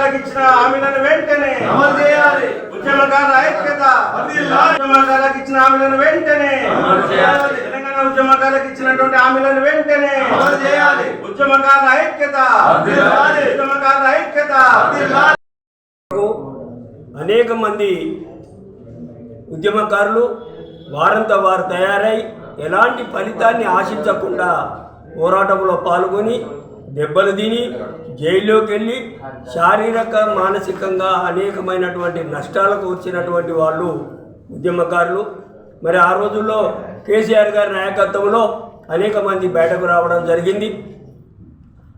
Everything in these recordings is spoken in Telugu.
ఉద్యమకారులకు ఇచ్చిన హామీలను వెంటనే అమలు చేయాలి. ఉద్యమకారుల ఐక్యత ఉద్యమకారులకు ఇచ్చిన హామీలను వెంటనే అమలు చేయాలి. తెలంగాణ ఉద్యమకారులకు ఇచ్చినటువంటి హామీలను వెంటనే అమలు చేయాలి. ఉద్యమకారుల ఐక్యత ఉద్యమకారుల ఐక్యత. అనేక మంది ఉద్యమకారులు వారంతా వారు తయారై ఎలాంటి ఫలితాన్ని ఆశించకుండా పోరాటంలో పాల్గొని దెబ్బలు తిని జైల్లోకి వెళ్ళి శారీరక మానసికంగా అనేకమైనటువంటి నష్టాలకు వచ్చినటువంటి వాళ్ళు ఉద్యమకారులు. మరి ఆ రోజుల్లో కేసీఆర్ గారి నాయకత్వంలో అనేక మంది బయటకు రావడం జరిగింది.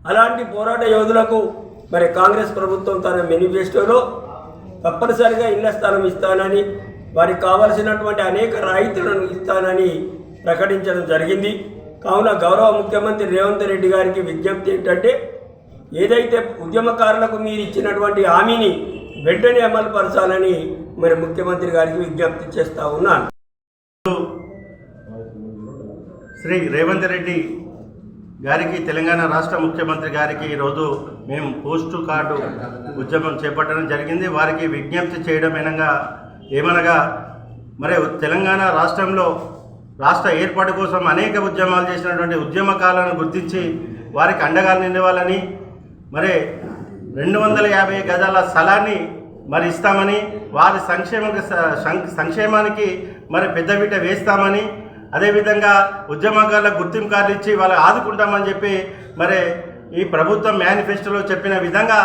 అలాంటి పోరాట యోధులకు మరి కాంగ్రెస్ ప్రభుత్వం తన మేనిఫెస్టోలో తప్పనిసరిగా ఇళ్ళ స్థలం ఇస్తానని వారికి కావలసినటువంటి అనేక రాయితీలను ఇస్తానని ప్రకటించడం జరిగింది. కావున గౌరవ ముఖ్యమంత్రి రేవంత్ రెడ్డి గారికి విజ్ఞప్తి ఏంటంటే ఏదైతే ఉద్యమకారులకు మీరు ఇచ్చినటువంటి హామీని వెంటనే అమలు పరచాలని మరి ముఖ్యమంత్రి గారికి విజ్ఞప్తి చేస్తా ఉన్నాను. శ్రీ రేవంత్ రెడ్డి గారికి తెలంగాణ రాష్ట్ర ముఖ్యమంత్రి గారికి ఈరోజు మేము పోస్టు కార్డు ఉద్యమం చేపట్టడం జరిగింది. వారికి విజ్ఞప్తి చేయడం ఏమనగా మరి తెలంగాణ రాష్ట్రంలో రాష్ట్ర ఏర్పాటు కోసం అనేక ఉద్యమాలు చేసినటువంటి ఉద్యమకాలను గుర్తించి వారికి అండగా నిలవాలని మరి రెండు వందల యాభై గజాల స్థలాన్ని మరి ఇస్తామని వారి సంక్షేమ సంక్షేమానికి మరి పెద్దపీట వేస్తామని అదేవిధంగా ఉద్యమకారులకు గుర్తింపు కార్డు ఇచ్చి వాళ్ళు ఆదుకుంటామని చెప్పి మరి ఈ ప్రభుత్వం మేనిఫెస్టోలో చెప్పిన విధంగా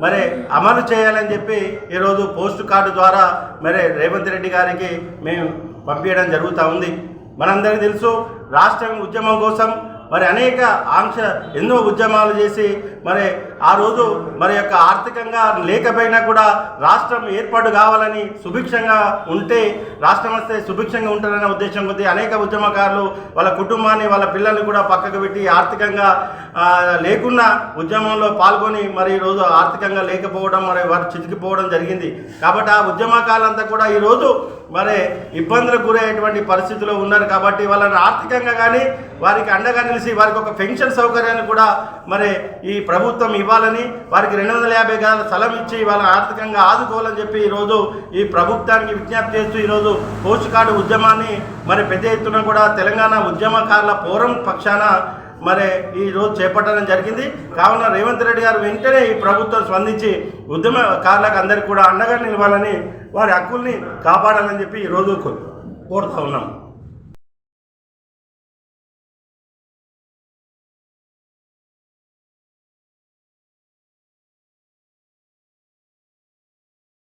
మరి అమలు చేయాలని చెప్పి ఈరోజు పోస్ట్ కార్డు ద్వారా మరి రేవంత్ రెడ్డి గారికి మేము పంపించడం జరుగుతూ ఉంది. మనందరికీ తెలుసు రాష్ట్రం ఉద్యమం కోసం మరి అనేక ఆంక్ష ఎన్నో ఉద్యమాలు చేసి మరి ఆ రోజు మరి యొక్క ఆర్థికంగా లేకపోయినా కూడా రాష్ట్రం ఏర్పాటు కావాలని సుభిక్షంగా ఉంటే రాష్ట్రం వస్తే సుభిక్షంగా ఉంటారనే ఉద్దేశం కొద్ది అనేక ఉద్యమకారులు వాళ్ళ కుటుంబాన్ని వాళ్ళ పిల్లల్ని కూడా పక్కకు పెట్టి ఆర్థికంగా లేకున్నా ఉద్యమంలో పాల్గొని మరి ఈరోజు ఆర్థికంగా లేకపోవడం మరి వారు చితికిపోవడం జరిగింది. కాబట్టి ఆ ఉద్యమకాలంతా కూడా ఈరోజు మరి ఇబ్బందులకు గురయ్యేటువంటి పరిస్థితిలో ఉన్నారు. కాబట్టి వాళ్ళని ఆర్థికంగా కానీ వారికి అండగా నిలిచి వారికి ఒక పెన్షన్ సౌకర్యాన్ని కూడా మరి ఈ ప్రభుత్వం ఇవ్వాలని వారికి రెండు వందల యాభై గదాల స్థలం ఇచ్చి వాళ్ళని ఆర్థికంగా ఆదుకోవాలని చెప్పి ఈరోజు ఈ ప్రభుత్వానికి విజ్ఞప్తి చేస్తూ ఈరోజు పోస్ట్ కార్డు ఉద్యమాన్ని మరి పెద్ద ఎత్తున కూడా తెలంగాణ ఉద్యమకారుల పోరం పక్షాన మరి ఈ రోజు చేపట్టడం జరిగింది. కావున రేవంత్ రెడ్డి గారు వెంటనే ఈ ప్రభుత్వం స్పందించి ఉద్యమకారులకు అందరికీ కూడా అండగా నిలవాలని వారి హక్కుల్ని కాపాడాలని చెప్పి ఈరోజు కోరుతా ఉన్నాం.